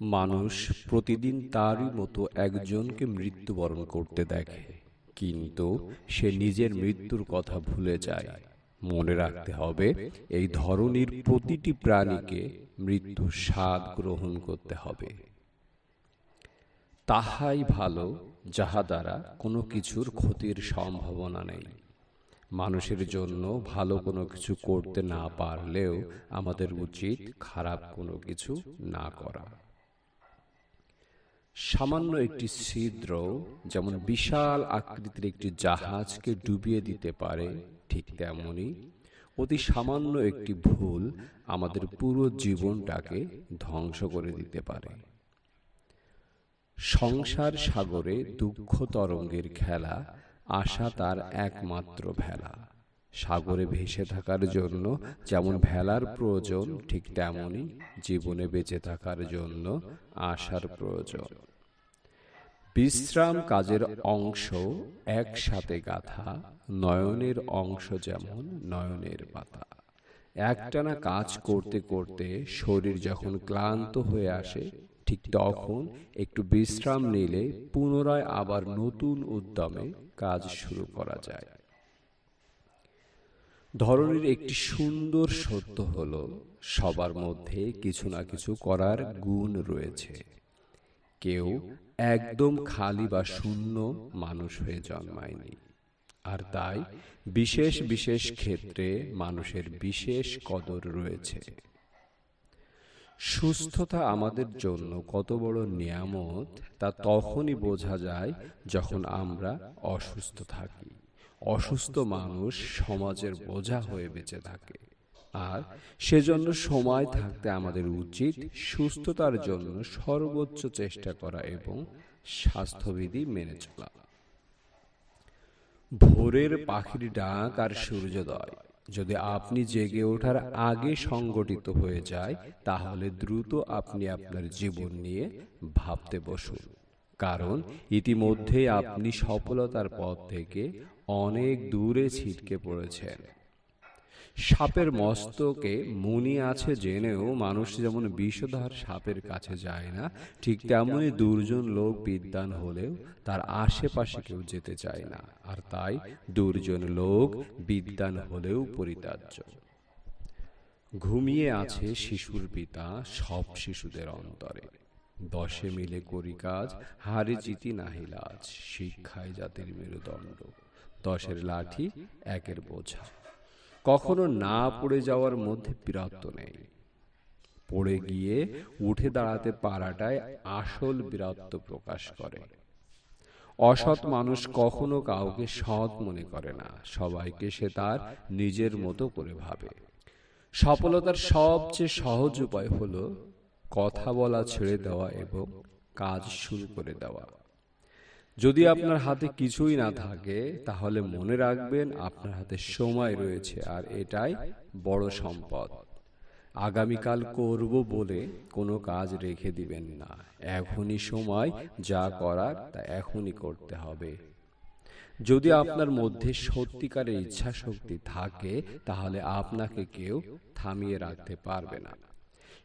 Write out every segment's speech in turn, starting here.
মানুষ প্রতিদিন তারই মতো একজনকে মৃত্যুবরণ করতে দেখে, কিন্তু সে নিজের মৃত্যুর কথা ভুলে যায়। মনে রাখতে হবে, এই ধরনের প্রতিটি প্রাণীকে মৃত্যুর স্বাদ গ্রহণ করতে হবে। তাহাই ভালো, যাহা দ্বারা কোনো কিছুর ক্ষতির সম্ভাবনা নেই। মানুষের জন্য ভালো কোনো কিছু করতে না পারলেও আমাদের উচিত খারাপ কোনো কিছু না করা। সামান্য একটি ছিদ্র, যেমন বিশাল আকৃতির একটি জাহাজকে ডুবিয়ে দিতে পারে, ঠিক তেমনি অতি সামান্য একটি ভুল আমাদের পুরো জীবনটাকে ধ্বংস করে দিতে পারে। সংসার সাগরে দুঃখ তরঙ্গের খেলা, আশা তার একমাত্র ভেলা। সাগরে ভেসে থাকার জন্য যেমন ভেলার প্রয়োজন, ঠিক তেমনই জীবনে বেঁচে থাকার জন্য আশার প্রয়োজন। বিশ্রাম কাজের অংশ একসাথে গাথা নয়নের অংশ যেমন নয়নের পাতা। একটানা কাজ করতে করতে শরীর যখন ক্লান্ত হয়ে আসে, ঠিক তখন একটু বিশ্রাম নিলে পুনরায় আবার নতুন উদ্যমে কাজ শুরু করা যায়। ধরনের একটি সুন্দর সত্য হল, সবার মধ্যে কিছু না কিছু করার গুণ রয়েছে। কেউ একদম খালি বা শূন্য মানুষ হয়ে জন্মায়নি। আর তাই বিশেষ বিশেষ ক্ষেত্রে মানুষের বিশেষ কদর রয়েছে। সুস্থতা আমাদের জন্য কত বড় নিয়ামত, তা তখনই বোঝা যায় যখন আমরা অসুস্থ থাকি। অসুস্থ মানুষ সমাজের বোঝা হয়ে বেঁচে থাকে। আর সেজন্য সময় থাকতে আমাদের উচিত সুস্থতার জন্য সর্বোচ্চ চেষ্টা করা এবং স্বাস্থ্যবিধি মেনে চলা। ভোরের পাখির ডাক আর সূর্যোদয়। যদি আপনি জেগে ওঠার আগে সংগঠিত হয়ে যায়, তাহলে দ্রুত আপনি আপনার জীবন নিয়ে ভাবতে বসুন। কারণ ইতিমধ্যে আপনি সফলতার পথ থেকে অনেক দূরে ছিটকে পড়েছেন। সাপের মস্তকে মুনি আছে জেনেও মানুষ যেমন বিষধার সাপের কাছে যায় না ঠিক তেমনই দুর্জন লোক বিদ্যান হলেও তার আশেপাশে কেউ যেতে চায় না আর তাই দুর্জন লোক বিদ্যান হলেও পরিত্যাজ্য। ঘুমিয়ে আছে শিশুর পিতা সব শিশুদের অন্তরে। দশে মিলে করি কাজ হারে জিতি নাহিলাজ শিক্ষায় জাতির মেরুদণ্ড। দশের লাঠি একের বোঝা। কখনো না পড়ে যাওয়ার মধ্যে বীরত্ব নেই। পড়ে গিয়ে উঠে দাঁড়াতে পারাটাই আসল বীরত্ব প্রকাশ করে। অসৎ মানুষ কখনো কাউকে সৎ মনে করে না, সবাইকে সে তার নিজের মতো করে ভাবে। সফলতার সবচেয়ে সহজ উপায় হলো কথা বলা ছেড়ে দেওয়া এবং কাজ শুরু করে দেওয়া। যদি আপনার হাতে কিছুই না থাকে, তাহলে মনে রাখবেন আপনার হাতে সময় রয়েছে আর এটাই বড় সম্পদ। আগামীকাল করব বলে কোনো কাজ রেখে দিবেন না। এখনই সময়, যা করার তা এখনই করতে হবে। যদি আপনার মধ্যে সত্যিকারের ইচ্ছা শক্তি থাকে, তাহলে আপনাকে কেউ থামিয়ে রাখতে পারবে না।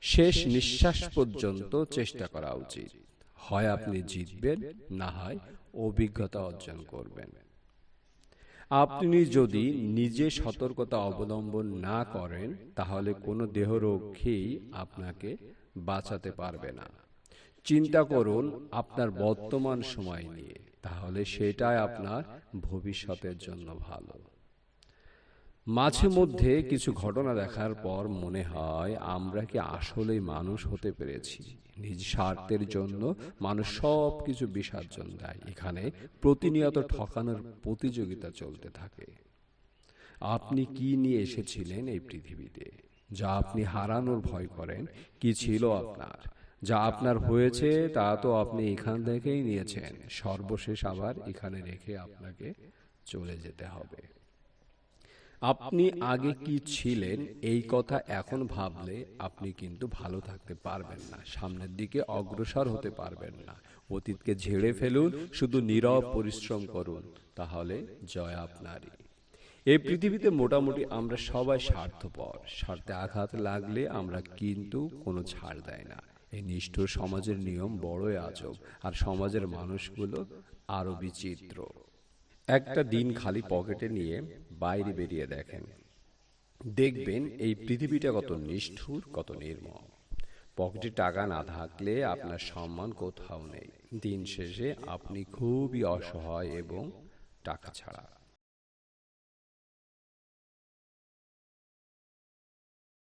শেষ নিঃশ্বাস পর্যন্ত চেষ্টা করা উচিত। হয় আপনি জিতবেন, না হয় অভিজ্ঞতা অর্জন করবেন। আপনি যদি নিজে সতর্কতা অবলম্বন না করেন তাহলে কোনো দেহরক্ষী আপনাকে বাঁচাতে পারবে না। চিন্তা করুন আপনার বর্তমান সময় নিয়ে। তাহলে সেটাই আপনার ভবিষ্যতের জন্য ভালো। মাঝে মধ্যে কিছু ঘটনা দেখার পর মনে হয় আমরা কি আসলেই মানুষ হতে পেরেছি। নিজ স্বার্থের জন্য মানুষ সব কিছু বিসর্জন দেয়। এখানে প্রতিনিয়ত ঠকানোর প্রতিযোগিতা চলতে থাকে। আপনি কি নিয়ে এসেছিলেন এই পৃথিবীতে? যা আপনি হারানোর ভয় করেন, কি ছিল আপনার? যা আপনার হয়েছে, তা তো আপনি এখান থেকেই নিয়েছেন। সর্বশেষ আবার এখানে রেখে আপনাকে চলে যেতে হবে। আপনি আগে কি ছিলেন? এই কথা এখন ভাবলে আপনি কিন্তু ভালো থাকতে পারবেন না। সামনের দিকে অগ্রসর হতে পারবেন না। অতীতকে ঝেড়ে ফেলুন, শুধু নীরব পরিশ্রম করুন, তাহলে জয় আপনারই। এই পৃথিবীতে মোটামুটি আমরা সবাই স্বার্থপর। স্বার্থে আঘাত লাগলে আমরা কিন্তু কোনো ছাড় দেয় না। এই নিষ্ঠুর সমাজের নিয়ম বড়ই আজব, আর সমাজের মানুষগুলো আরও বিচিত্র। একটা দিন খালি পকেটে নিয়ে বাইরে বেরিয়ে দেখেন। দেখবেন এই পৃথিবীটা কত নিষ্ঠুর কত নির্মম। পকেটে টাকা না থাকলে আপনার সম্মান কোথাও নেই। দিন শেষে আপনি খুবই অসহায় এবং টাকা ছাড়া।